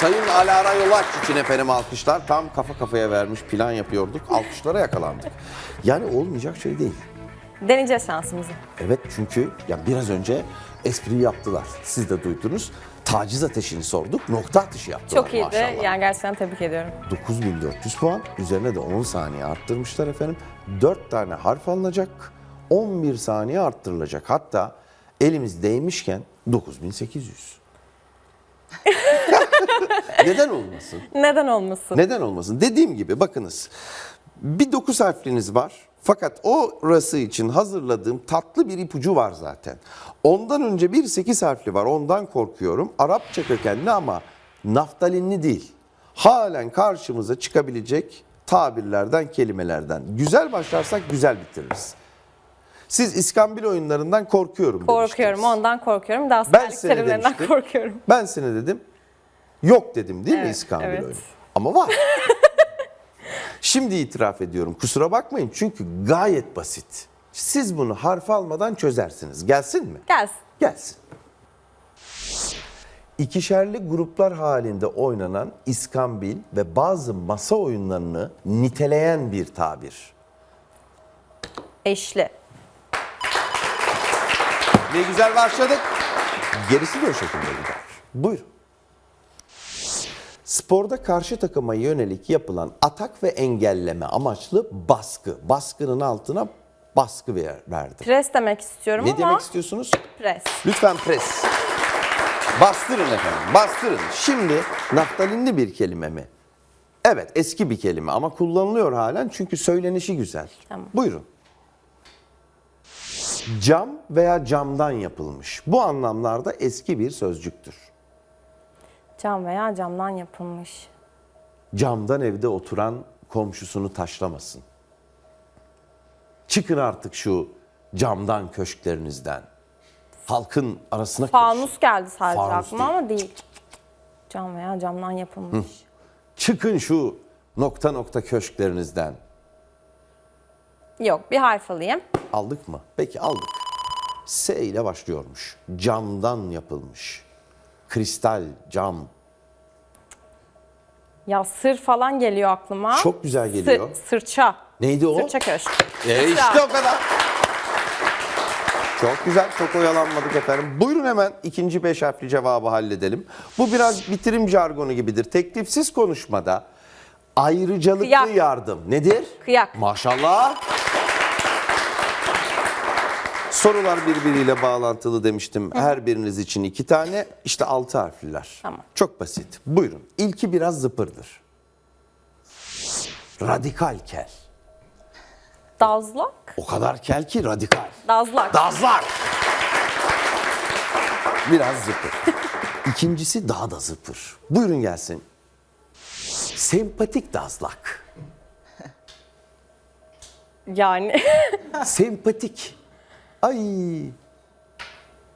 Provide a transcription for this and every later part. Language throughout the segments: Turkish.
Sayın Alara Yolaç için efendim alkışlar. Tam kafa kafaya vermiş plan yapıyorduk. Alkışlara yakalandık. Yani olmayacak şey değil. Deneyeceğiz şansımızı. Evet çünkü ya biraz önce espriyi yaptılar. Siz de duydunuz. Taciz ateşini sorduk. Nokta atışı yaptılar Çok iyiydi. maşallah. Yani gerçekten tebrik ediyorum. 9400 puan. Üzerine de 10 saniye arttırmışlar efendim. 4 tane harf alınacak. 11 saniye arttırılacak. Hatta elimiz değmişken 9800. Neden olmasın? Neden olmasın? Neden olmasın? Dediğim gibi bakınız. Bir 9 harfliniz var. Fakat orası için hazırladığım tatlı bir ipucu var zaten. Ondan önce bir 8 harfli var. Ondan korkuyorum. Arapça kökenli ama naftalinli değil. Halen karşımıza çıkabilecek tabirlerden, kelimelerden. Güzel başlarsak güzel bitiririz. Siz İskambil oyunlarından korkuyorum Korkuyorum. demiştiniz. Ondan korkuyorum. Daha Ben seni terimlerinden demiştim. korkuyorum. Ben seni dedim. Yok dedim değil mi İskambil evet. oyunu? Ama var. Şimdi itiraf ediyorum. Kusura bakmayın çünkü gayet basit. Siz bunu harf almadan çözersiniz. Gelsin mi? Gelsin. Gelsin. İkişerli gruplar halinde oynanan iskambil ve bazı masa oyunlarını niteleyen bir tabir. Eşli. Ne güzel başladık. Gerisi de o şekilde gider. Buyurun. Sporda karşı takıma yönelik yapılan atak ve engelleme amaçlı baskı. Baskının altına baskı ver- verdi. Pres demek istiyorum Ne ama demek istiyorsunuz? pres. Lütfen pres. Bastırın efendim, bastırın. Şimdi naftalinli bir kelime mi? Evet, eski bir kelime ama kullanılıyor halen çünkü söylenişi güzel. Tamam. Buyurun. Cam veya camdan yapılmış. Bu anlamlarda eski bir sözcüktür. Cam veya camdan yapılmış. Camdan evde oturan komşusunu taşlamasın. Çıkın artık şu camdan köşklerinizden. Halkın arasına karışın. Fanus geldi sadece Fanus aklıma değil. ama değil. Cam veya camdan yapılmış. Çıkın şu nokta nokta köşklerinizden. Yok bir harf alayım. Aldık mı? Peki aldık. S ile başlıyormuş. Camdan yapılmış. Kristal, cam. Ya sır falan geliyor aklıma. Çok güzel geliyor. Sı- sırça. Neydi o? Sırça köşk. E işte o kadar. Çok güzel, çok oyalanmadık efendim. Buyurun hemen ikinci beş harfli cevabı halledelim. Bu biraz bitirim jargonu gibidir. Teklifsiz konuşmada ayrıcalıklı Kıyak. yardım nedir? Kıyak. Maşallah. Sorular birbiriyle bağlantılı demiştim. Her biriniz için iki tane. İşte altı harfliler. Tamam. Çok basit. Buyurun. İlki biraz zıpırdır. Radikal kel. Dazlak. O kadar kel ki radikal. Dazlak. Dazlar. Biraz zıpır. İkincisi daha da zıpır. Buyurun gelsin. Sempatik dazlak. yani Sempatik. Ay.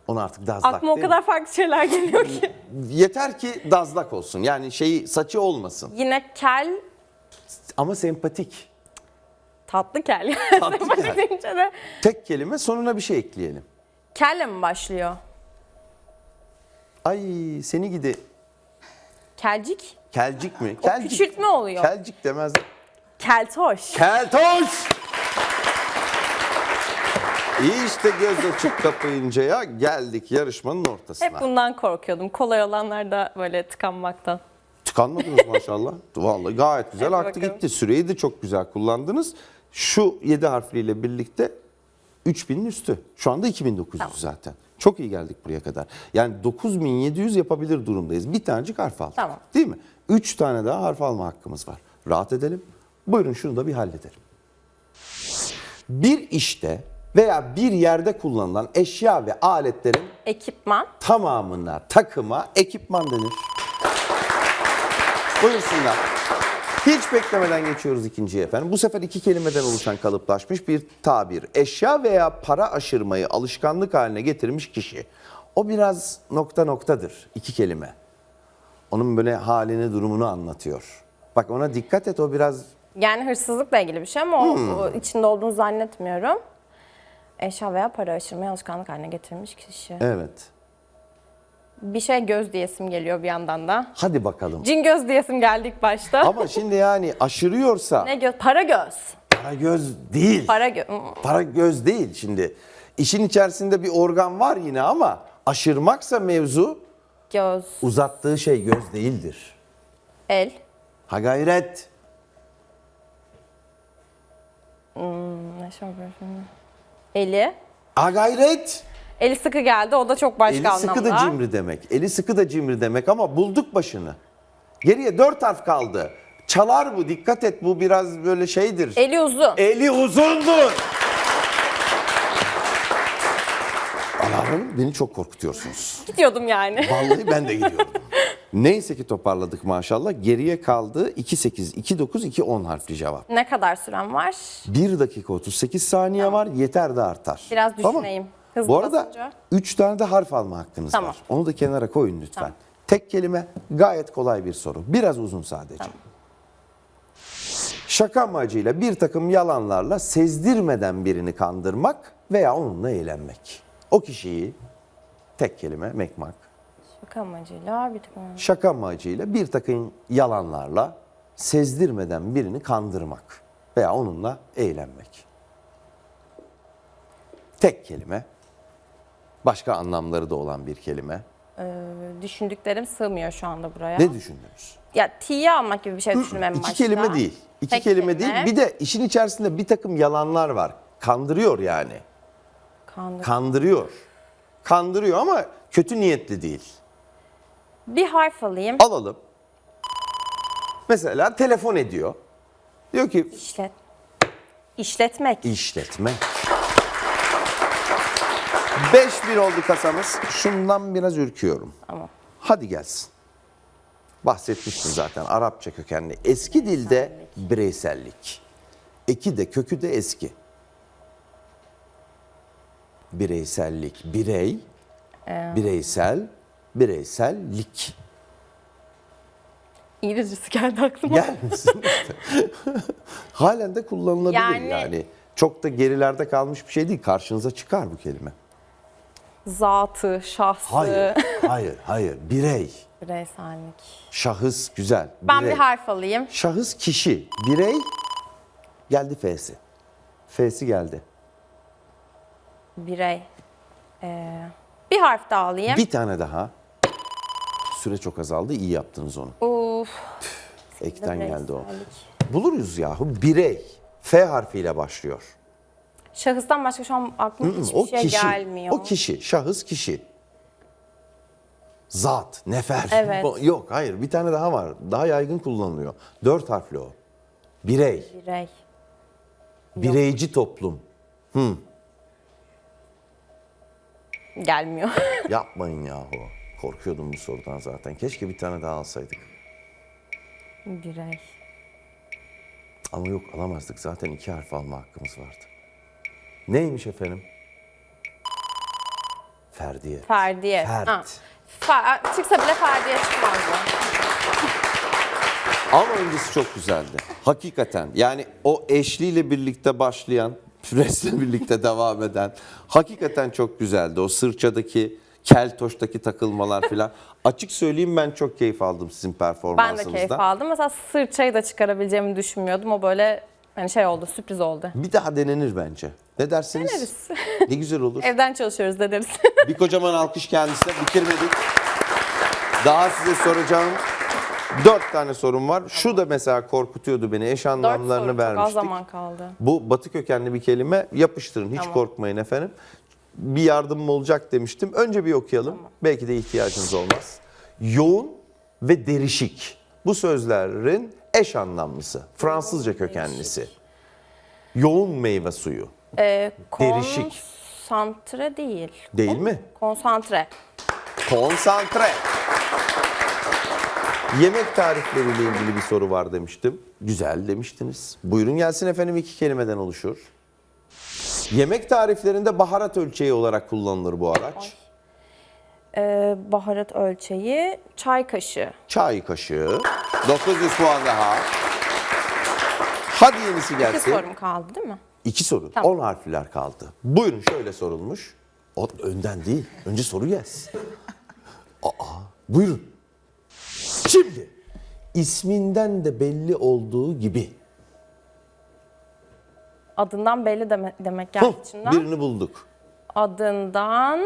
Onu artık dazlak aklıma o değil mi? kadar farklı şeyler geliyor ki. Yeter ki dazlak olsun. Yani şeyi saçı olmasın. Yine kel, Ama sempatik. tatlı kel. Tatlı Sempatik kel. deyince de Tek kelime sonuna bir şey ekleyelim. kelle mi başlıyor? Ay seni gidi. Kelcik. Kelcik mi? O Kelcik. küçültme oluyor. Kelcik demez. Keltoş. Keltoş! İyi işte göz açıp kapayıncaya geldik yarışmanın ortasına. Hep bundan korkuyordum. Kolay olanlarda böyle tıkanmaktan. Tıkanmadınız maşallah. Vallahi gayet güzel Hadi aktı bakalım. gitti. Süreyi de çok güzel kullandınız. Şu 7 harfliyle birlikte 3000'in üstü. Şu anda 2900 Tamam. zaten. Çok iyi geldik buraya kadar. Yani 9700 yapabilir durumdayız. Bir tanecik harf aldık. Tamam. Değil mi? 3 tane daha harf alma hakkımız var. Rahat edelim. Buyurun şunu da bir halledelim. Bir işte veya bir yerde kullanılan eşya ve aletlerin Ekipman. tamamına, takıma ekipman denir. Buyursunlar. Hiç beklemeden geçiyoruz ikinciye efendim. Bu sefer iki kelimeden oluşan kalıplaşmış bir tabir. Eşya veya para aşırmayı alışkanlık haline getirmiş kişi. O biraz nokta noktadır iki kelime. Onun böyle halini, durumunu anlatıyor. Bak ona dikkat et o biraz Yani hırsızlıkla ilgili bir şey ama o, Hmm. o içinde olduğunu zannetmiyorum. Eşya veya para aşırmayı alışkanlık haline getirmiş kişi. evet. Bir şey göz diyesim geliyor bir yandan da. Hadi bakalım. Cin göz diyesim geldi ilk başta. Ama şimdi yani aşırıyorsa Ne göz? Para göz. para göz değil. Para göz. Para göz değil şimdi. İşin içerisinde bir organ var yine ama aşırmaksa mevzu Göz. uzattığı şey göz değildir. El. Ha gayret. Ne şey yapıyor şimdi? Eli. Ha gayret. Eli sıkı geldi. O da çok başka Eli anlamda. sıkı da cimri demek. Eli sıkı da cimri demek ama bulduk başını. Geriye dört harf kaldı. Çalar bu dikkat et bu biraz böyle şeydir. Eli uzun. Eli uzundur. Allah'ım beni çok korkutuyorsunuz. Gidiyordum yani. Vallahi ben de gidiyordum. Neyse ki toparladık maşallah. Geriye kaldı 2-8, 2-9, 2-10 harfli cevap. ne kadar süren var? 1 dakika 38 saniye var yeter de artar. Biraz Tamam. düşüneyim. Hızlı Bu arada basınca. 3 tane de harf alma hakkınız Tamam. var. Onu da kenara koyun lütfen. Tek kelime gayet kolay bir soru. Biraz uzun sadece. Şaka amacıyla bir takım yalanlarla sezdirmeden birini kandırmak veya onunla eğlenmek. O kişiyi tek kelime mekmak. Şaka amacıyla bir takım. Şaka amacıyla bir takım yalanlarla sezdirmeden birini kandırmak veya onunla eğlenmek. Tek kelime. Başka anlamları da olan bir kelime. Düşündüklerim sığmıyor şu anda buraya. Ne düşündünüz? Ya tiye almak gibi bir şey düşünmem İki başta. kelime değil. İki Tek kelime, değil. Bir de işin içerisinde bir takım yalanlar var. Kandırıyor yani. Kandır. Kandırıyor. Kandırıyor ama kötü niyetli değil. Bir harf alayım. Alalım. Mesela telefon ediyor. Diyor ki İşlet. İşletmek. işletme. 5-1 oldu kasamız. Şundan biraz ürküyorum. Tamam. Hadi gelsin. Bahsetmiştim zaten Arapça kökenli. Eski dilde bireysellik. Eki de kökü de eski. Bireysellik. Birey, bireysel, bireysellik. İngilizcesi geldi aklıma. Gelmesin işte. Halen de kullanılabilir yani. Yani- Çok da gerilerde kalmış bir şey değil. Karşınıza çıkar bu kelime. Zatı, şahsı, Hayır, hayır, hayır. Birey, bireysellik. şahıs güzel. Ben Birey. bir harf alayım. Şahıs kişi, birey geldi F'si. F'si geldi. Birey. Ee, bir harf daha alayım. Bir tane daha. Süre çok azaldı. iyi yaptınız onu. Uf. Ekten geldi o. Buluruz yahu. Birey. F harfiyle başlıyor. Şahıstan başka şu an aklıma hiçbir o şey kişi. gelmiyor. O kişi. Şahıs kişi. Zat, nefer. Evet. Yok hayır bir tane daha var. Daha yaygın kullanılıyor. Dört harfli o. Birey. Birey. Bireyci toplum. Gelmiyor. Yapmayın yahu. Korkuyordum bu sorudan zaten. Keşke bir tane daha alsaydık. Birey. Ama yok alamazdık. Zaten iki harf alma hakkımız vardı. Neymiş efendim? Ferdiye. Ferdiye. Fert. Ha. Fer- çıksa bile Ferdiye çıkmazdı. Ama öncesi çok güzeldi. Hakikaten. Yani o eşliyle birlikte başlayan, presle birlikte devam eden hakikaten çok güzeldi. O sırçadaki, keltoştaki takılmalar filan. Açık söyleyeyim ben çok keyif aldım sizin Ben performansınızdan. de keyif aldım. Mesela sırçayı da çıkarabileceğimi düşünmüyordum. O böyle hani şey oldu, sürpriz oldu. Bir daha denenir bence. Ne dersiniz? Deneriz. Ne güzel olur. Evden çalışıyoruz deneriz. Bir kocaman alkış kendisine. Bitirmedik. Daha size soracağım dört tane sorum var. Şu da mesela korkutuyordu beni. Eş Dört anlamlarını soru çok az vermiştik. zaman kaldı. Bu batı kökenli bir kelime. Yapıştırın. Hiç Tamam. korkmayın efendim. Bir yardımım olacak demiştim. Önce bir okuyalım. Belki de ihtiyacınız olmaz. Yoğun ve derişik. Bu sözlerin eş anlamlısı. Fransızca kökenlisi. Yoğun meyve suyu. Ee, Derişik. Konsantre değil. Değil mi? Konsantre. Konsantre. Yemek tarifleriyle ilgili bir soru var demiştim. Güzel demiştiniz. Buyurun gelsin efendim iki kelimeden oluşur. Yemek tariflerinde baharat ölçeği olarak kullanılır bu araç. Ee, baharat ölçeği çay kaşığı. Çay kaşığı. 900 puan daha. Hadi yenisi gelsin. sorum kaldı değil mi? İki soru. Tamam. 10 harfler kaldı. Buyurun şöyle sorulmuş. O önden değil. Önce soru gelsin. Buyurun. Şimdi isminden de belli olduğu gibi. Adından belli deme- demek Hıh, geldi içinden. birini bulduk. Adından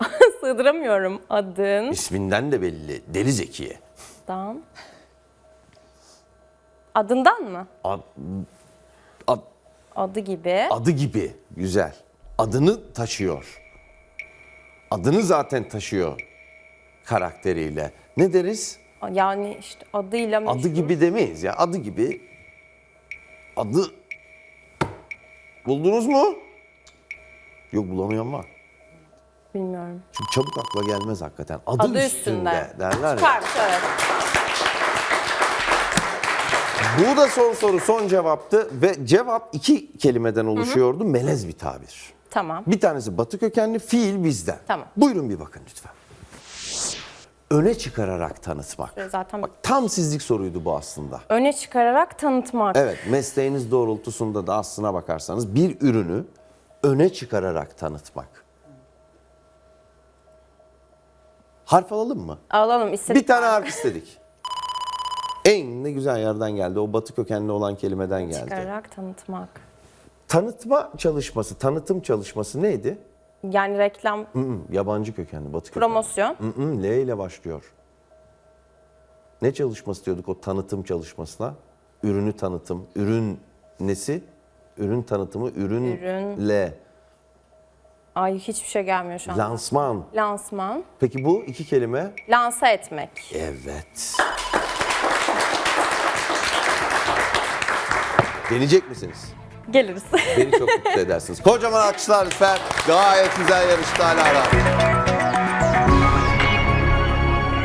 sığdıramıyorum. Adından. İsminden de belli. Deli Zekiye. Adından mı? Ad, ad, Adı gibi. adı gibi. Güzel. Adını taşıyor. Adını zaten taşıyor karakteriyle. Ne deriz? Yani işte adıyla meşhur. Adı gibi demeyiz ya. Adı gibi. Adı. Buldunuz mu? Yok bulamayan var. Bilmiyorum. Çünkü çabuk akla gelmez hakikaten. Adı, Adı üstünde, üstünde. derler ya. Çıkarmış evet. Bu da son soru, son cevaptı ve cevap iki kelimeden oluşuyordu. Melez bir tabir. Tamam. Bir tanesi batı kökenli, fiil bizden. Tamam. Buyurun bir bakın lütfen. Öne çıkararak tanıtmak. Ve zaten Bak tam sizlik soruydu bu aslında. öne çıkararak tanıtmak. Evet, mesleğiniz doğrultusunda da aslına bakarsanız bir ürünü öne çıkararak tanıtmak. Harf alalım mı? Alalım istedik. Bir tane harf istedik. En ne güzel yerden geldi. O batı kökenli olan kelimeden geldi. Çıkararak tanıtmak. Tanıtma çalışması, tanıtım çalışması neydi? Yani reklam, hı, yabancı kökenli, batı kökenli. promosyon. Hı, L ile başlıyor. Ne çalışması diyorduk o tanıtım çalışmasına? Ürünü tanıtım. Ürün nesi? Ürün tanıtımı, ürün, Ürün. L. Ay hiçbir şey gelmiyor şu an. Lansman. Lansman. Peki bu iki kelime? Lanse etmek. Evet. Deneyecek misiniz? Geliriz. Beni çok mutlu edersiniz. Kocaman alkışlar lütfen. Gayet güzel yarıştı Alara.